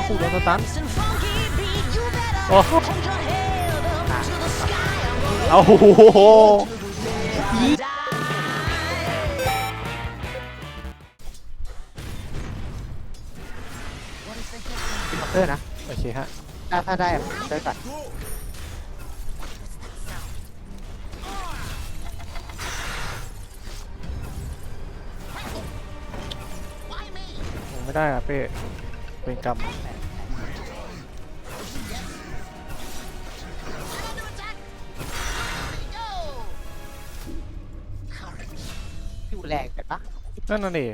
โอ้โหโดนสตัน Nice and funky beat, you better โอ้โห hold your head up to the sky and เอาโอ้โห die. เป็นด็อกเตอร์นะ โอเคฮะ ถ้าถ้าได้อะได้ก่อนไม่ได้อะเป้ เป็นกรรมอยู่แรงกันปะนั่นน่ะนี่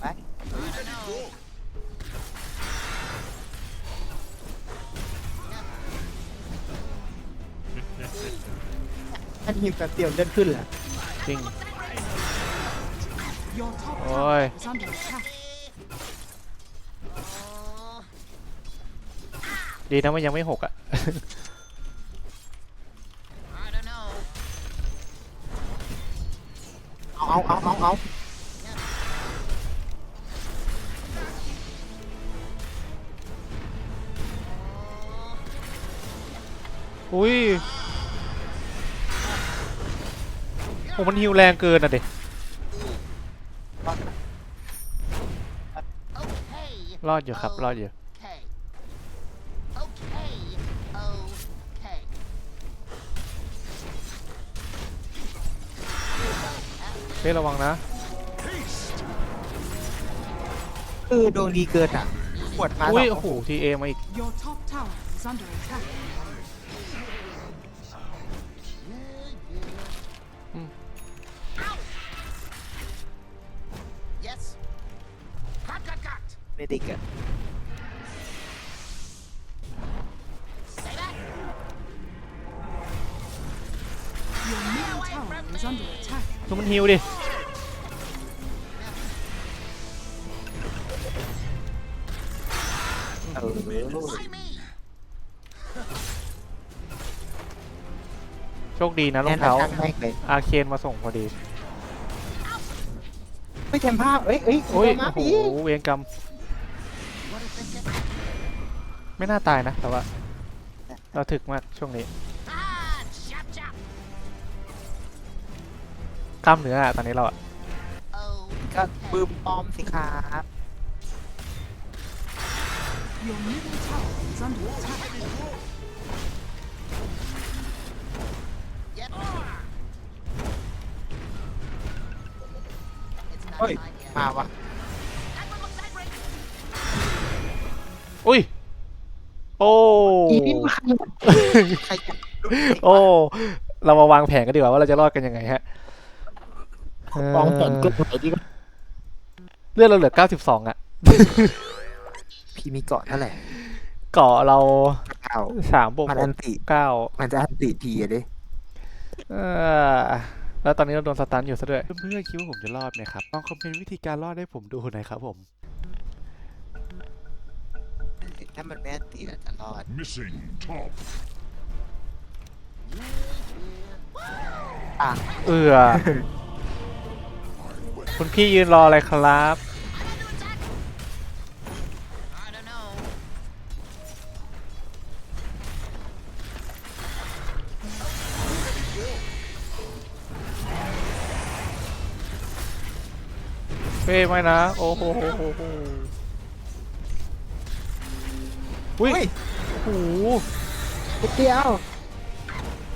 ไปท่านฮิวกับเตียวเลื่อนขึ้นเหรอจริง Your top Oi. tower is under attack. ดีนะมันยังไม่หกอะเอาเอาเอาเอาเอาอุ้ยโอ้มันฮิวแรงเกินอะเด็ รอดอยู่ครับ รอดอยู่ Okay. Okay. Okay. เป้ระวังนะ คือดวงดีเกินอะปวดมาอุ้ยสงโอ้โหทีเอมาอีก Your top tower is under attack. ไม่ได้เกิน Say that. Your middle tower is under attack. ดูมันฮิวดิเออ Why me? โชคดีนะรอแน่งนเท้าตั้งแม่งเลย อาเคนมาส่งพอดีไม่เต็มภาพเอ้ยเอ้ยโอ้ยมาโอ้โหพี่เวรกรรม ไม่น่าตายนะ แต่ว่า เราถึกมากช่วงนี้ Ah, chop, chop. กล้ามเนื้ออะตอนนี้เราอะ Oh. ก็ปืมปลอมสิครับ Your middle tower is under attack. Yep. It's not เฮ้ย time yet. มาวะ อุ้ย โอ้ อีนี่มาใครจะโอ้ เรามาวางแผนกันดีกว่าว่าเราจะรอดกันยังไงฮะมองแผนกเอดอไหนดีกว่าเลือดเราเหลือ 92 อะ พี่มีเกาะเท่าไหร่เกาะเราเก้า3บวกมันอันติ9มันจะอันติทีอะดิเออแล้วตอนนี้เราโดนสตันอยู่ซะด้วย เพื่อนๆคิดว่าผมจะรอดไหมครับลองคอมเมนต์วิธีการรอดให้ผมดูหน่อยครับผม ถ้ามันไม่อันติอาจจะรอด Missing top. อะเอือ คุณพี่ยืนรออะไรครับ I don't know. เป้ไม่นะ โอ้โห อุ้ยเฮ้ยโอ้โหนิดเดียว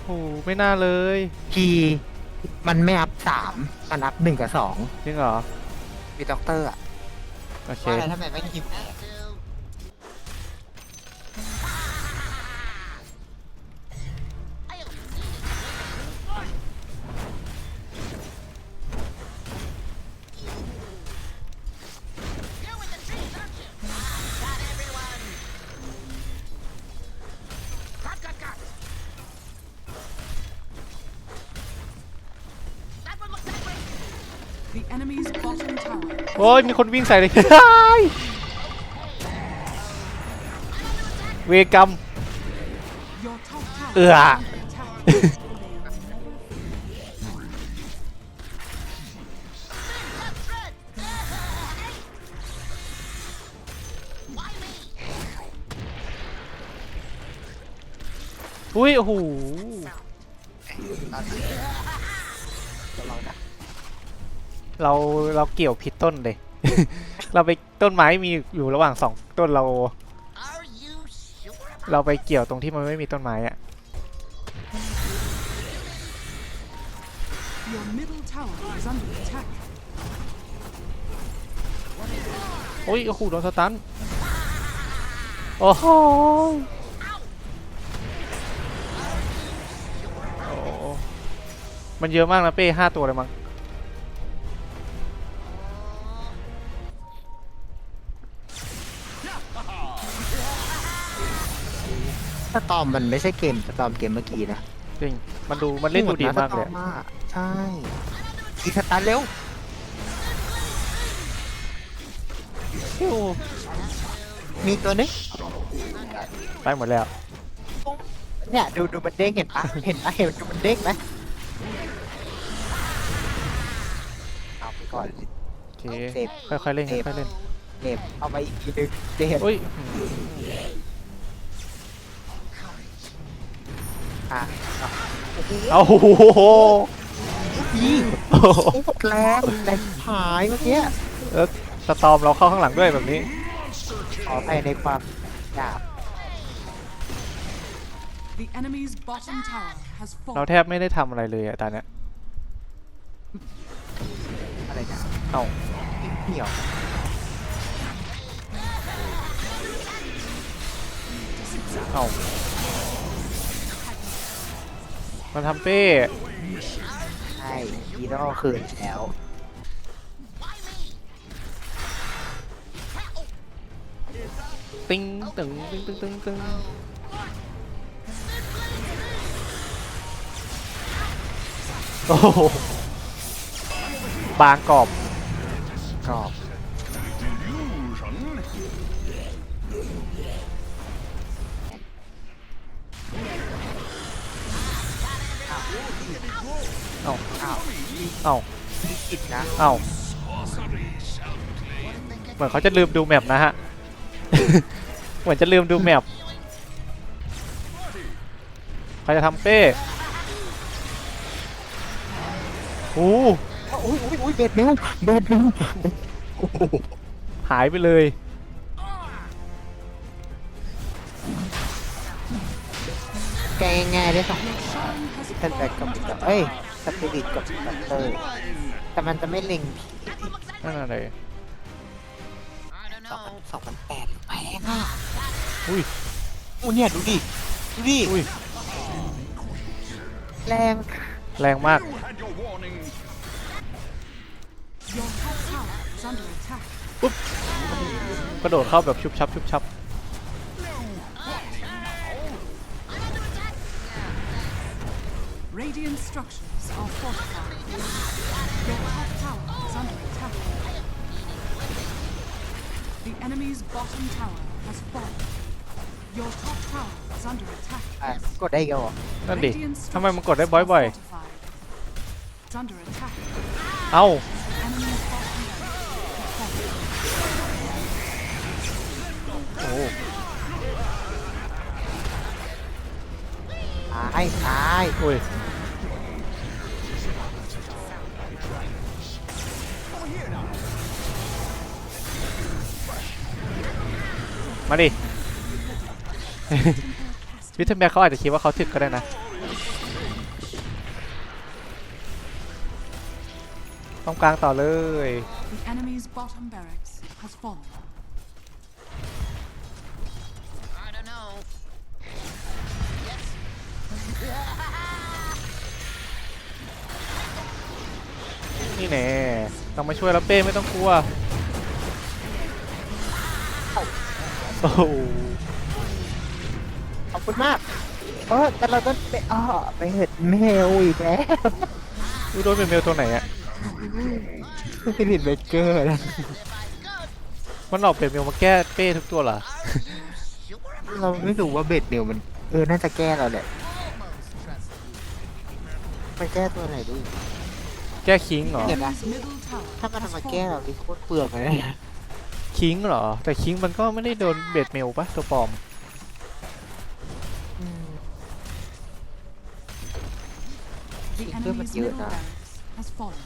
โอ้โหไม่น่าเลยพีมันไม่อัพสามมันอัพหนึ่งกับสองจริงเหรอ มีด็อกเตอร์อะโอเค ว่าอะไรทำไมไม่ฮิว That too. I โอ้ยมีคนวิ่งใส่เลยเวกัมเอืออุ้ยโอ้โหกลังนะ เราเราเกี่ยวผิดต้นเลย เราไปต้นไม้มีอยู่ระหว่างสองต้นเรา Are you sure about เราไปเกี่ยวตรงที่มันไม่มีต้นไม้อะ Your middle tower is under attack. โอ้ยโอ้โหโดนสตันโอ้โหโอ้มันเยอะมากนะเป้ห้าตัวเลยมั้ง สตอมมันไม่ใช่เกมสตอมเกมเมื่อกี้นะจริง มันดู มันเล่นดูดีมากเลยโหดนะสตอมอะใช่อีสตาร์ทเร็วมีตัวนึงไปหมดแล้ว เนี่ยดูดูมันเด้งเห็นปะเห็นปะเห็นดูมันเด้งไหมเอาไปก่อน โอเคเซฟค่อยๆเล่นค่อยๆเล่นเจ็บเอาไปอีกทีนึงเจ็บ อุ้ย อะเอาโอ้โหพี่โอ้โหโอ้โหแรงแรงหายเมื่อกี้แล้วสตอมเราเข้าข้างหลังด้วยแบบนี้ขออภัยในความหยาบ The enemy's bottom tower has เรา fallen. แทบไม่ได้ทำอะไรเลยอะตอนเนี้ยอะไรนะเอาเหี่ยว เอา มันทำเป้ใช่ฮีโร่คืนแล้วติ้งตึงตึงตึงตึงตึงโอ้โหบางกรอบกรอบ เอาอ้าวเอามีกิจนะเอาเหมือนเขาจะลืมดูแมปนะฮะ เหมือนจะลืมดูแมปเขาจะทำเป้โอ้อุ้ยอุ้ยอุ้ยเบ็ดเร็วเบ็ดเร็วโอ้โหหายไปเลยแกง่ายๆได้สอง Shrine has สแต็กกับกับเอ้ยสปิริตกับบัตเตอร์แต่มันจะไม่เล็งผีนั่นอะไร I don't สองพัน know. สองพันแปดแพงอะอุ้ยอู้เนี่ยดูดิดูดิอุ้ยแรงแรงมาก your top tower is under attack. กระโดดเข้าแบบชุบชับชุบชับ Radiant structures are fortified. Your top tower is under attack. The enemy's bottom tower has fallen. Your top tower is under attack. อ่ะกดได้อีกแล้วเหรอ นั่นดิ Radiant ทำไมมันกดได้ structures บ่อย are fortified. It's under attack. ๆ เอ้า Enemy's bottom tower has fallen. โอ้ ตายตาย อุ้ย มาดิ วิทยาแมเขาอาจจะคิดว่าเขาถึกก็ได้นะ ต้องกลางต่อเลย The enemy's bottom barracks has fallen. I don't know. นี่แน่ต้องมาช่วยแล้วเป้ไม่ต้องกลัว โอ้โหขอบคุณมากเออแต่เราก็ไปอ้อไปเห็ดแมวอีกแล้วดูโดนเป็นเมลตัวไหนอะสปิริตเบเกอร์นะมันออกเป็นเมลมาแก้เป้ทุกตัวเหรอ เราไม่รู้ว่าเบ็ดเดียวมัน เออ น่าจะแก้เราแหละมันแก้ตัวไหนดิแก้คิงเหรอเดี๋ยวนะ Enemy's middle tower ถ้ามัน has ทำมาแก้ fallen. เราดิโคตรเปลือกเลยนะ คิงเหรอ แต่คิงมันก็ไม่ได้โดนเบ็ดเมลปะตัวปลอมอืม The เพื่อนมัน enemy's เยอะ middle นะ barracks has fallen.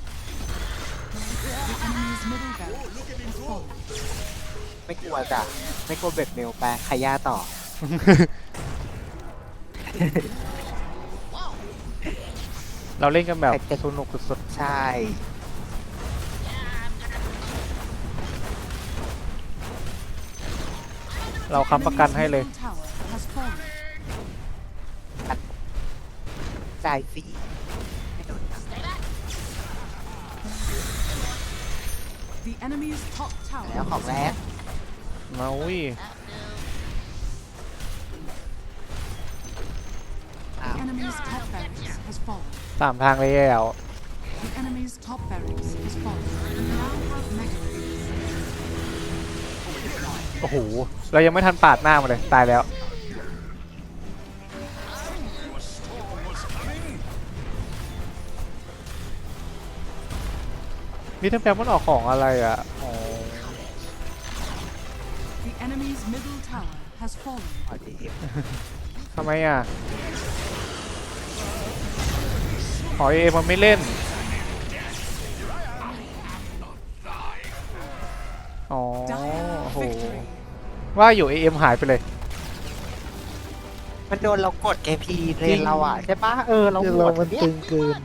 The enemy's middle barracks has fallen. ไม่กลัวจ้ะไม่กลัวเบ็ดเมลไปขย่าต่อ เราเล่นกันแบบแต่จะสนุกสุดใช่ เราค้ำประกันให้เลย Middle tower has fallen. จ่ายฟรีไม่โดน The enemy's top tower แล้วของแรกมาอุ้ยอ้าว The enemy's top barracks has fallen. สามทางเลยแล้ว The enemy's top barracks has fallen. You now have mega creeps. โอ้โห เรายังไม่ทันปาดหน้ามาเลย ตายแล้วนี่ท่านแปมมันออกของอะไรอะอ๋อ The enemy's middle tower has fallen. พอดีทำไมอะขอเอมันไม่เล่น อ๋อ Dire โอ้โห victory. ว่าอยู่ AM หายไปเลย มันโดนเรากดแกพีเลนเราอะใช่ปะเออเราเราหมดมันเนี่ย ตึงเกิน